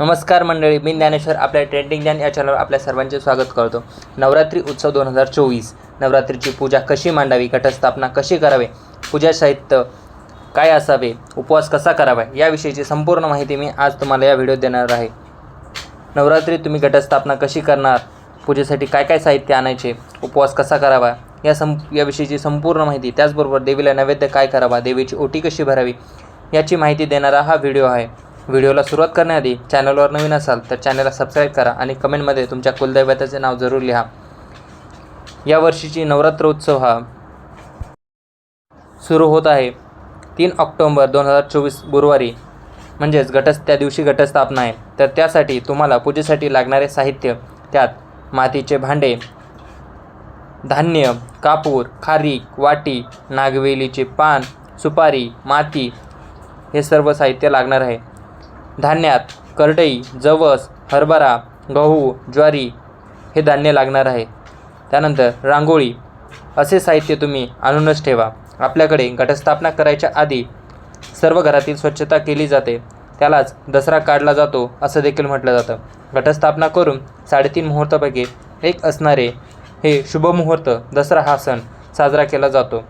नमस्कार मंडळी मी ज्ञानेश्वर आपल्या ट्रेंडिंग ज्ञान या चॅनलवर आपल्या सर्वांचे स्वागत करतो. नवरात्री उत्सव दोन हजार चोवीस. नवरात्रीची पूजा कशी मांडावी घटस्थापना कशी करावी पूजा साहित्य काय असावे उपवास कसा करावा याविषयीची संपूर्ण माहिती मी आज तुम्हाला या व्हिडिओत देणार आहे. नवरात्रीत तुम्ही घटस्थापना कशी करणार पूजेसाठी काय काय साहित्य आणायचे उपवास कसा करावा या सं याविषयीची संपूर्ण माहिती त्याचबरोबर देवीला नैवेद्य काय करावा देवीची ओटी कशी भरावी याची माहिती देणारा हा व्हिडिओ आहे. व्हिडिओला सुरुवात करण्याआधी चॅनलवर नवीन असाल तर चॅनलला सबस्क्राईब करा आणि कमेंटमध्ये तुमच्या कुलदैवताचे नाव जरूर लिहा. या वर्षीची नवरात्र उत्सव हा सुरू होत आहे. तीन ऑक्टोंबर दोन हजार चोवीस गुरुवारी म्हणजेच घटस त्या दिवशी घटस्थापना आहे. तर त्यासाठी तुम्हाला पूजेसाठी लागणारे साहित्य त्यात मातीचे भांडे धान्य कापूर खारीक वाटी नागवेलीचे पान सुपारी माती हे सर्व साहित्य लागणार आहे. धान्यात करडई जवस हरभरा गहू ज्वारी हे धान्य लागणार आहे. त्यानंतर रांगोळी. असे साहित्य तुम्ही आणूनच ठेवा. आपल्याकडे घटस्थापना करायच्या आधी सर्व घरातील स्वच्छता केली जाते. त्यालाच दसरा काढला जातो असं देखील म्हटलं जातं. घटस्थापना करून साडेतीन मुहूर्तापैकी एक असणारे हे शुभमुहूर्त दसरा हा सण साजरा केला जातो.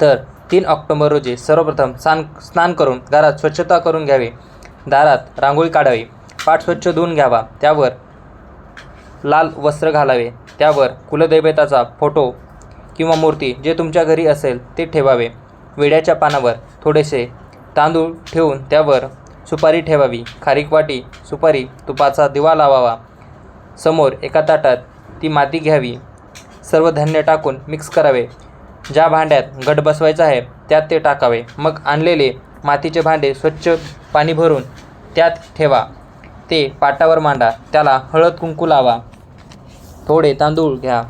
तर तीन ऑक्टोबर रोजी सर्वप्रथम स्नान स्नान करून घरात स्वच्छता करून घ्यावी. दारात रांगोळी काढावी. पाठ स्वच्छ धुवून घ्यावा. त्यावर लाल वस्त्र घालावे. त्यावर कुलदैवताचा फोटो किंवा मूर्ती जे तुमच्या घरी असेल ते ठेवावे. विड्याच्या पानावर थोडेसे तांदूळ ठेवून त्यावर सुपारी ठेवावी. खारीक वाटी सुपारी तुपाचा दिवा लावावा. समोर एका ताटात ती माती घ्यावी. सर्व धान्य टाकून मिक्स करावे. ज्या भांड्यात घट बसवायचा आहे त्यात ते टाकावे. मग आणलेले मातीचे भांडे स्वच्छ पाणी भरून त्यात ठेवा. ते पाटावर मांडा. त्याला हळद कुंकू लावा. थोडे तांदूळ घ्या.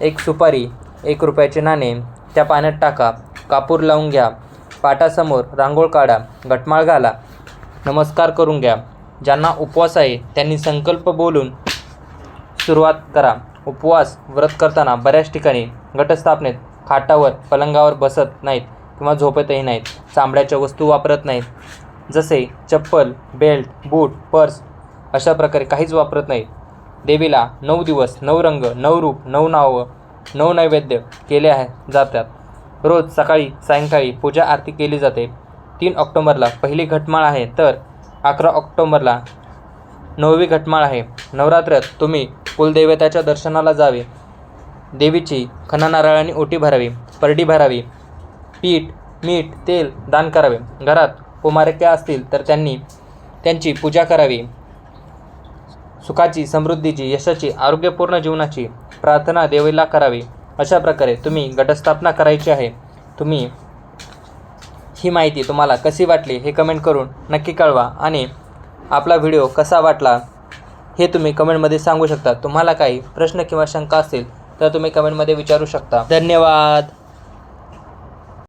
एक सुपारी एक रुपयाचे नाणे. त्या पाण्यात टाका. कापूर लावून घ्या. पाटासमोर रांगोळ काढा. गटमाळ घाला. नमस्कार करून घ्या. ज्यांना उपवास आहे त्यांनी संकल्प बोलून सुरुवात करा. उपवास व्रत करताना बऱ्याच ठिकाणी घटस्थापनेत खाटावर पलंगावर बसत नाहीत. किंवा झोपतही नाहीत. चांबड्याच्या वस्तू वापरत नाहीत. जसे चप्पल बेल्ट बूट पर्स अशा प्रकारे काहीच वापरत नाहीत. देवीला नऊ दिवस नऊ रंग नऊ रूप नऊ नावं नऊ नैवेद्य केले आहे जातात. रोज सकाळी सायंकाळी पूजा आरती केली जाते. तीन ऑक्टोबरला पहिली घटमाळ आहे तर अकरा ऑक्टोबरला नववी घटमाळ आहे. नवरात्रात तुम्ही कुलदेवताच्या दर्शनाला जावे. देवीची खना नारळाने ओटी भरावी परडी भरावी पीठ मीठ तेल दान करावे. घरात कुमारक्या असतील तर त्यांनी त्यांची पूजा करावी. सुखाची समृद्धीची यशाची आरोग्यपूर्ण जीवनाची प्रार्थना देवीला करावी. अशा प्रकारे तुम्ही घटस्थापना करायची आहे. तुम्ही ही माहिती तुम्हाला कशी वाटली हे कमेंट करून नक्की कळवा आणि आपला व्हिडिओ कसा वाटला हे तुम्ही कमेंटमध्ये सांगू शकता. तुम्हाला काही प्रश्न किंवा शंका असतील तर तुम्ही कमेंटमध्ये विचारू शकता. धन्यवाद!